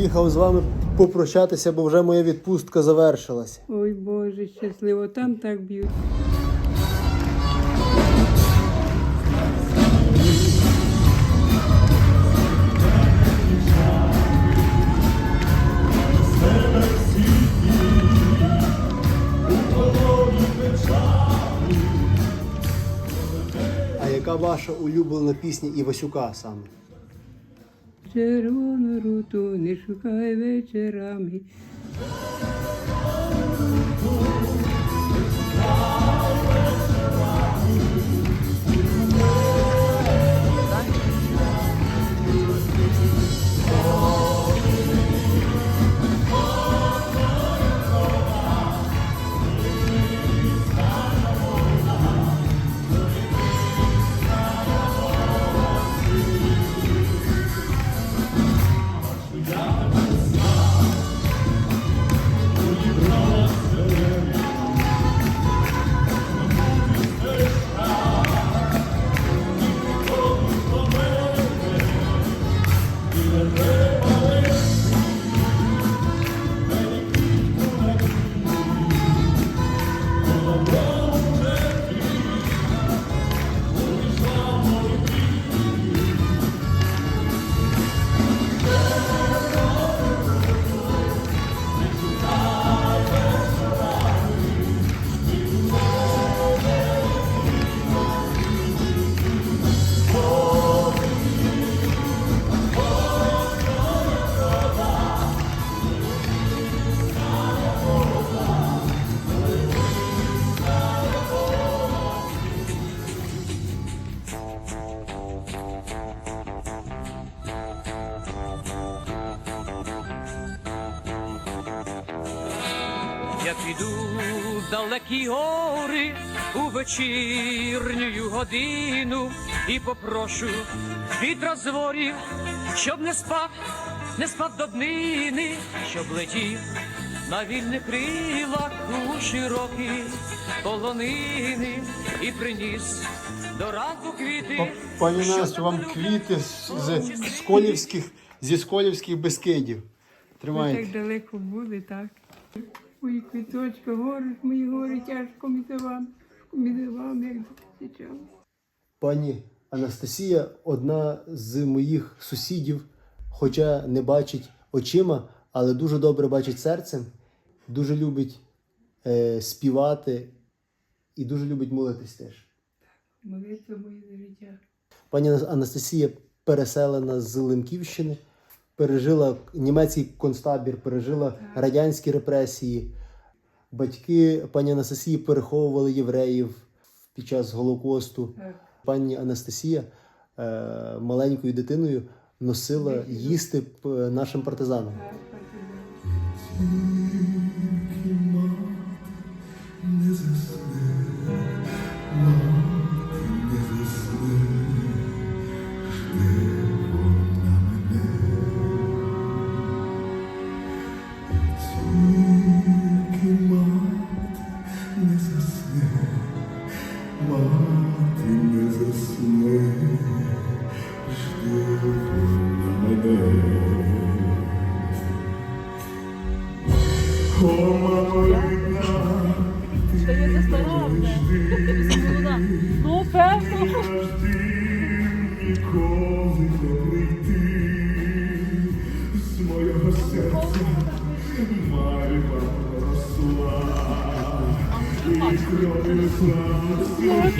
приїхав з вами попрощатися, бо вже моя відпустка завершилася. Ой Боже, щасливо, там так б'ють. А яка ваша улюблена пісня Івасюка саме? Червону руту не шукай вечорами. Вечірню годину і попрошу вітра з ворів, щоб не спав, не спав до днини, щоб летів на вільних крилах у широкі полонини і приніс до ранку квіти. Пані Настю, вам квіти з, з Сколівських, зі Сколівських безкидів. Ви Тримайте. так далеко були, так. Мої квіточки, гори, мої гори тяжко між між як. Пані Анастасія одна з моїх сусідів, хоча не бачить очима, але дуже добре бачить серцем, дуже любить е, співати і дуже любить молитись теж. Молитва моє життя. Пані Анастасія переселена з Лемківщини, пережила німецький концтабір, пережила радянські репресії. Батьки пані Анастасії переховували євреїв під час Голокосту. Пані Анастасія е, маленькою дитиною носила їсти нашим партизанам. О, мамо, рідна, Що я заставляю? Ну, певно. ніколи не прийти. З моєго серця мальва росла, і кров'ю Не плач,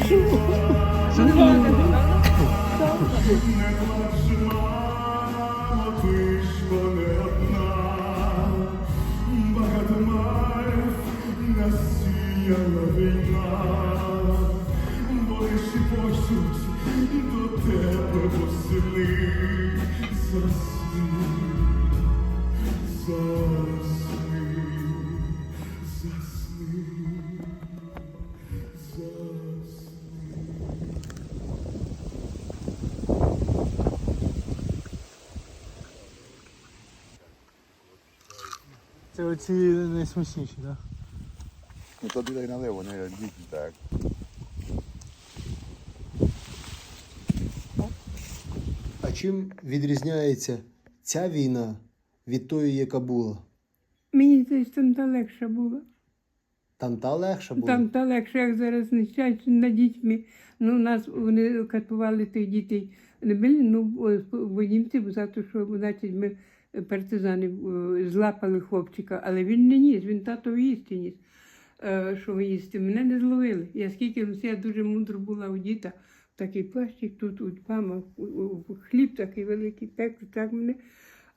Це оці найсмачніші, так? Ну тоді дай налив, вони дійсно так. А чим відрізняється ця війна від тої, яка була? Мені здається, там та легша була. Там та легша була? Там та легше, як зараз нещастя над дітьми. Ну, нас вони катували тих дітей. Не були, ну, бо німці, бо за те, що значить, ми партизани е, злапали хлопчика, але він не ніс, він тато їсти ніс. Е, Що їсти? Мене не зловили. Я скільки ну, я дуже мудро була у діта, такий плащик, тут мама, у- у- хліб такий великий, пекло, так мене.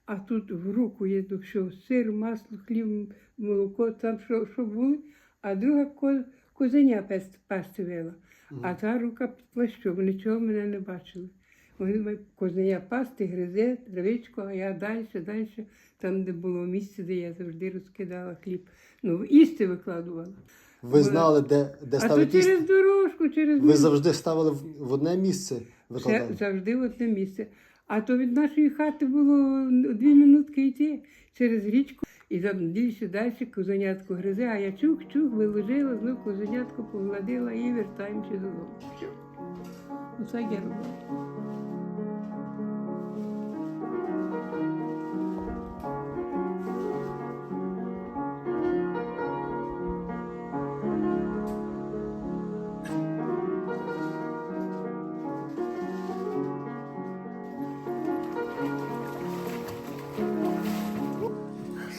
А тут в руку є що сир, масло, хліб, молоко, там що, що були, а друга козеня пасти вела. А та рука під плащом, нічого мене не бачили. Козеня пасти, гризе, травичку, а я далі, далі, там, де було місце, де я завжди розкидала хліб. Ну, їсти викладувала. Ви знали, де, де А то ставити через дорожку, через Ви завжди ставили в, одне місце, Це викладали? завжди в одне місце. А то від нашої хати було дві минутки йти через річку. І там більше далі козенятко гризе, а я чух-чух виложила, знов козенятко погладила і вертаємося додому. Все. Оце я робила.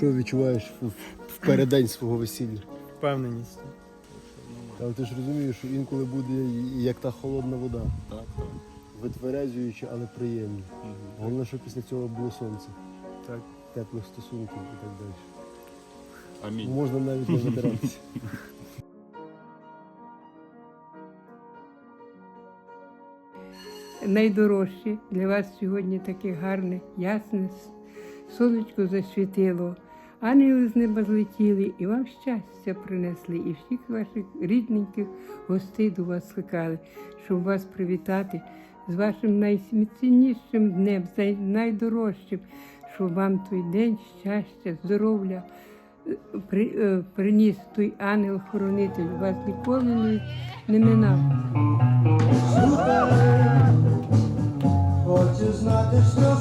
Що відчуваєш в, в переддень свого весілля? Впевненість. Але ти ж розумієш, що інколи буде як та холодна вода. Так, так. Витверезуюча, але приємна. Головне, щоб після цього було сонце, Так. теплих стосунків і так далі. Амінь. Можна навіть не забиратися. Найдорожче для вас сьогодні таке гарне, ясне сонечко засвітило. Ангели з неба злетіли і вам щастя принесли, і всіх ваших рідненьких гостей до вас скликали, щоб вас привітати з вашим найціннішим днем, найдорожчим, щоб вам той день щастя, здоров'я е, при, е, приніс той ангел-хоронитель, вас ніколи не, не минав. Хочу знати, що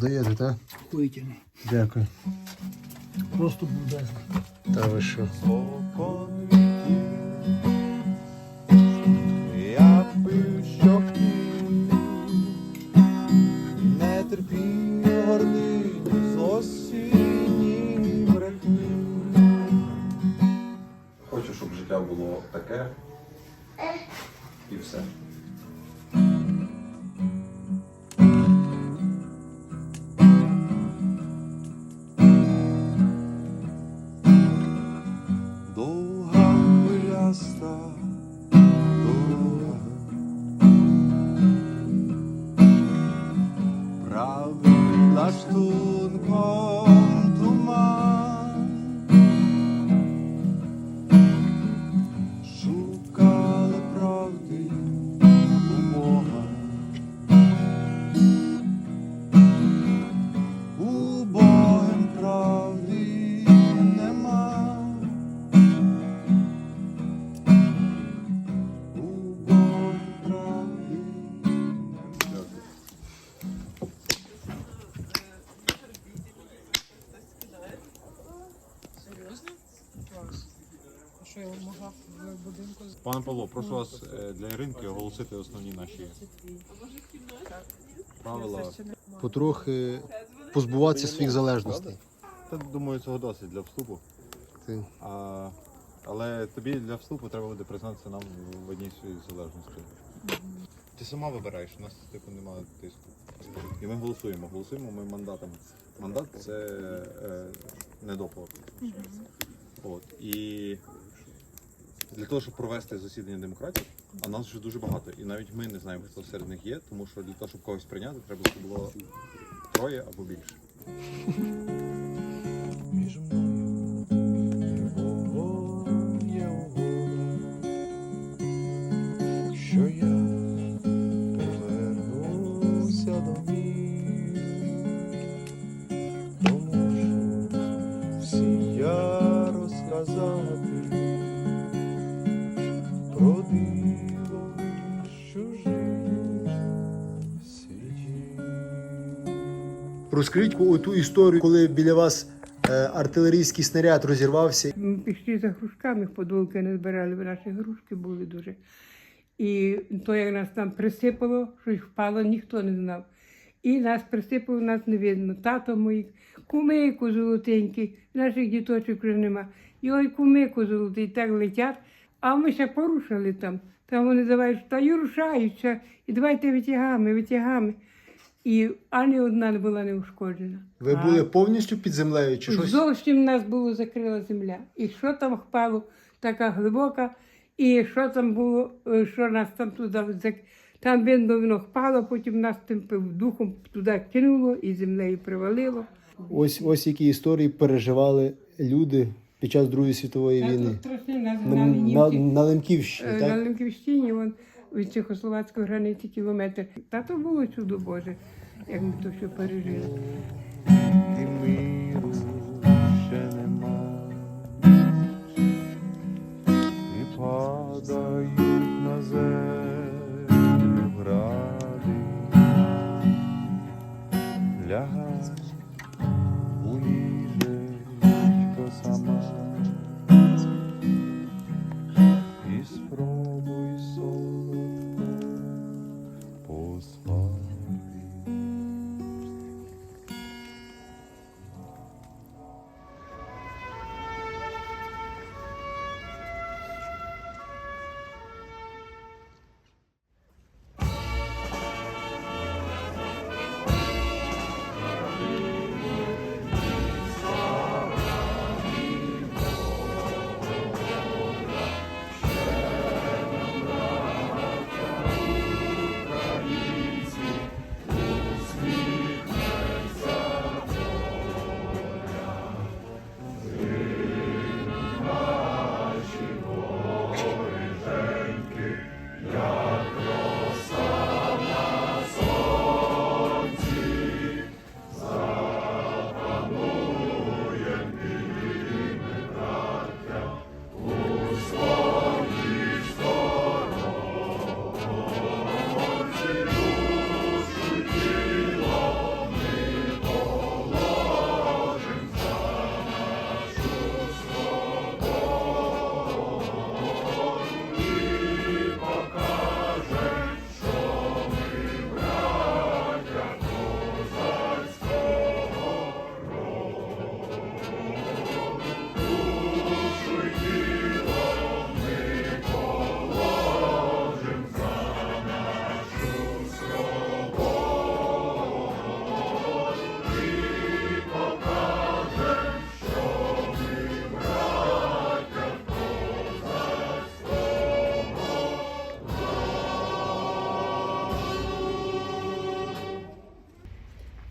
даєте, так? Витягни. Дякую. Просто буде. Та ви що? Я пив щоки, не терпів гордині, злості, ні брехні. Хочу, щоб життя було таке. І все. Пане Павло, прошу вас е, для Іринки оголосити основні наші правила. Потрохи позбуватися своїх залежностей. Та думаю, цього досить для вступу. Ти. А, але тобі для вступу треба буде признатися нам в одній своїй залежності. Ти сама вибираєш, у нас типу немає тиску. І ми голосуємо. Голосуємо ми мандатами. Мандат це е, недоплата. От. І для того, щоб провести засідання демократів, а нас вже дуже багато. І навіть ми не знаємо, хто серед них є, тому що для того, щоб когось прийняти, треба, щоб було троє або більше. Розкажіть оту історію, коли біля вас е, артилерійський снаряд розірвався. Ми пішли за грушками, подолки не збирали, бо наші грушки були дуже. І то, як нас там присипало, щось впало, ніхто не знав. І нас присипало, нас не видно. Тато мої, кумику золотенький, наших діточок вже нема. І ой, кумику золотий, так летять, а ми ще порушили там. Там вони давай, та й рушаються, і давайте витягами, витягами. І ані одна не була не ушкоджена. Ви А- були повністю під землею чи щось? Зовсім нас було закрила земля. І що там впало, така глибока, і що там було, е, що нас там туди зак... Там видно, воно впало, потім нас тим духом туди кинуло і землею привалило. Ось ось які історії переживали люди під час Другої світової війни. На, на, на Лемківщині, Е, На так? Лемківщині вон, від Чехословацької границі кілометр. Та то було чудо Боже, як ми то все пережили.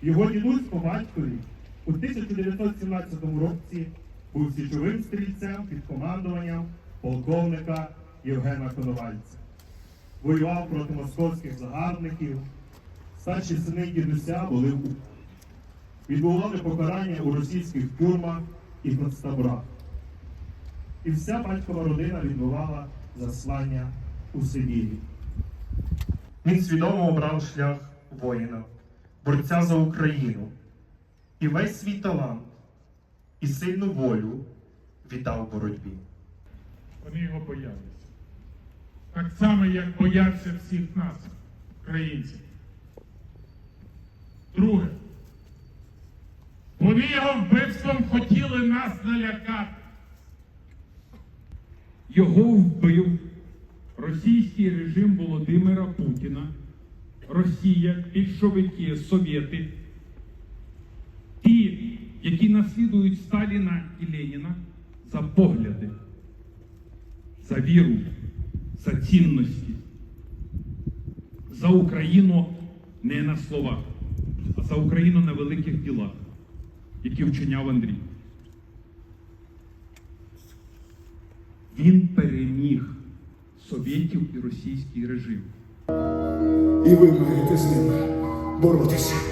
Його дідусь по батькові у 1917 році був січовим стрільцем під командуванням полковника Євгена Коновальця. Воював проти московських загарбників. Старші сини дідуся були у відбували покарання у російських тюрмах і концтаборах. І вся батькова родина відбувала заслання у Сибірі. Він свідомо обрав шлях воїна, борця за Україну, і весь свій талант і сильну волю віддав боротьбі. Вони його боялися. Так само, як боявся всіх нас, українців. Друге. Вони його вбивством хотіли нас налякати. Його вбив російський режим Володимира Путіна, Росія, більшовики, совєти, ті, які наслідують Сталіна і Леніна за погляди, за віру, за цінності, за Україну не на словах, а за Україну на великих ділах, які вчиняв Андрій. Він переміг совєтів і російський режим. І ви маєте з ним боротися.